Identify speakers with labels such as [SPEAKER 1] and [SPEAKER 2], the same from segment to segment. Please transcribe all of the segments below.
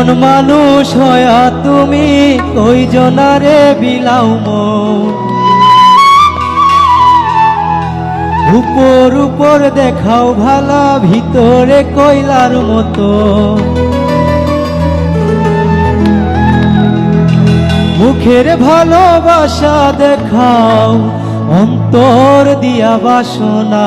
[SPEAKER 1] একজন মানুষ হয়া তুমি? কই জনারে বিলাও উপর উপর দেখাও ভালা, ভিতরে কইলার মতো। মুখের ভালোবাসা দেখাও, অন্তর দিয়া বাসনা।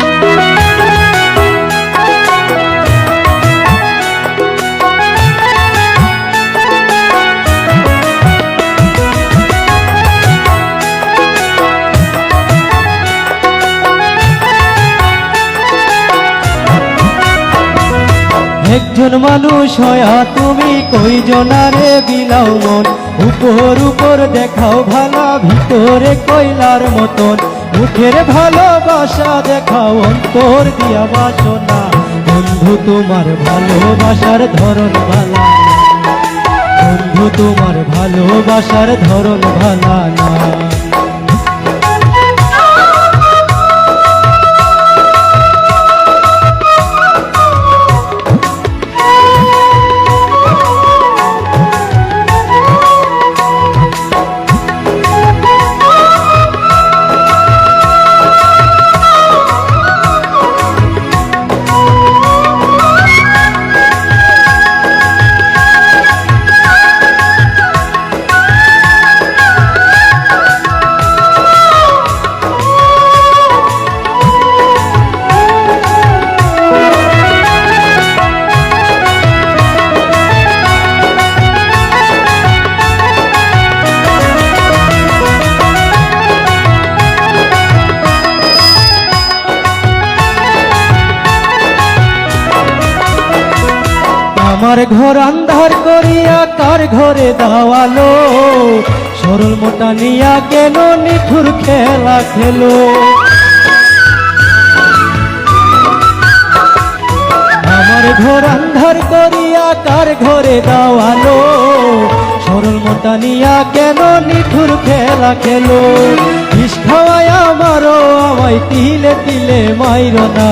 [SPEAKER 1] একজন মানুষ হয়া তুমি কই জনারে বিলাও মন, উপর উপর দেখাও ভালা, ভিতরে কইলার মতন। মুখের ভালোবাসা দেখাও, অন্তর দিয়া বাসনা। বন্ধু, তোমার ভালোবাসার ধরন ভালা বন্ধু, তোমার ভালোবাসার ধরন ভালা না। আমার ঘর আন্ধার করিয়া কার ঘরে দাওয়ালো? সরল মোটা নিয়া কেন নিঠুর খেলা খেলো? আমার ঘর আন্ধার করিয়া কার ঘরে দাওয়ালো? সরল মোটা নিয়া কেন নিঠুর খেলা খেলো? খাওয়ায় আমারও আমায় তিলে তিলে মাইর না।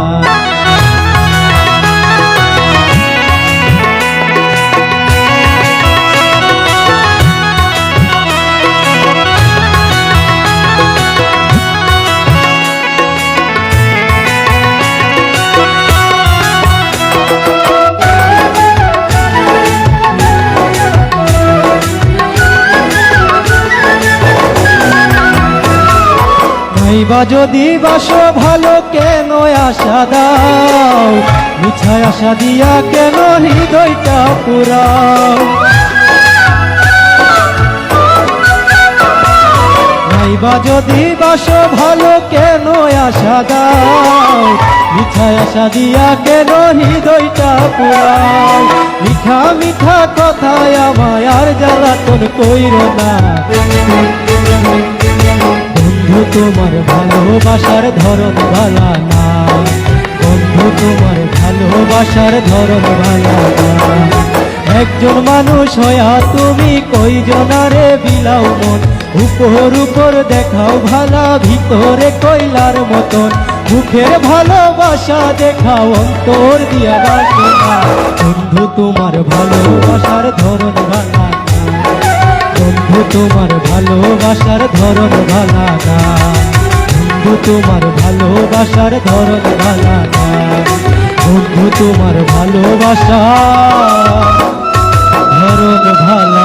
[SPEAKER 1] নাইবা যদি বাসো ভালো কেন আশা দাও? মিছায় আশা দিয়া কেন হৃদয়টা পুরাও? নাইবা যদি বাসো ভালো কেন আশা দাও? মিঠাই আশা দিয়া কেন হৃদয়টা পুরাও? মিঠা মিঠা কথায় আমায় আর জ্বালাতন কইর না। বন্ধু, তোমার ভালোবাসার ধরন ভালা না। বন্ধু, তোমার ভালোবাসার ধরন ভালা না। একজন মানুষ হয়া তুমি কই জনারে বিলাও মন। উপর উপর দেখাও ভালা, ভিতরে কইলার মতন। মুখের ভালোবাসা দেখাও, অন্তর দিয়া বাসনা। বন্ধু, তোমার ভালোবাসার ধরন ভালা তোমার ভালোবাসার ধরন ভালানা বন্ধু তোমার ভালোবাসার ধরন ভালানা বন্ধু তোমার ভালোবাসা ধরন ভালা